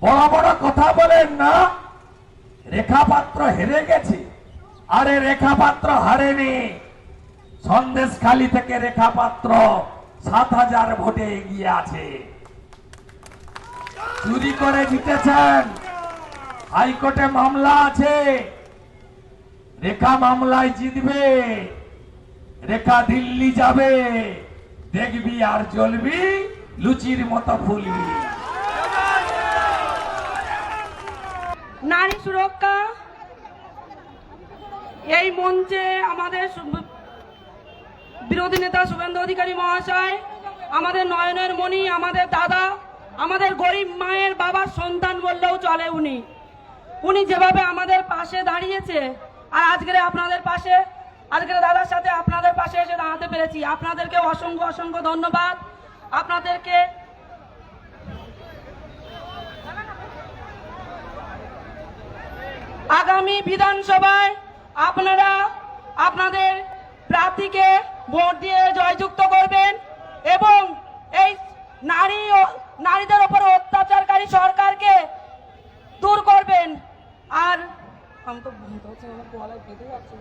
বড় বড় কথা বলেন না। রেখা পাত্র হেরে গেছে। আরে রেখা পাত্র হারেনি। সন্দেশ খালি থেকে রেখা পাত্র সাত হাজার ভোটে এগিয়ে আছে। চুরি করে জিতেছেন। হাইকোর্টে মামলা আছে। রেখা মামলায় জিতবে। রেখা দিল্লি যাবে। দেখবি আর চলবি লুচির মতো ফুলবি। নারী সুরক্ষা। এই মঞ্চে আমাদের বিরোধী নেতা শুভেন্দু অধিকারী মহাশয়, আমাদের নয়নের মণি, আমাদের দাদা, আমাদের গরিব মায়ের বাবার সন্তান বললেও চলে উনি। উনি যেভাবে আমাদের পাশে দাঁড়িয়েছে, আর আজকের আপনাদের পাশে, আজকের দাদার সাথে আপনাদের পাশে এসে দাঁড়াতে পেরেছি। আপনাদেরকে অসংখ্য অসংখ্য ধন্যবাদ। আপনাদেরকে আগামী বিধানসভায় আপনারা আপনাদের প্রার্থীকে ভোট দিয়ে জয়যুক্ত করবেন এবং এই নারী ও নারীদের ওপর অত্যাচারকারী সরকারকে দূর করবেন। আর আমি তো যাচ্ছে।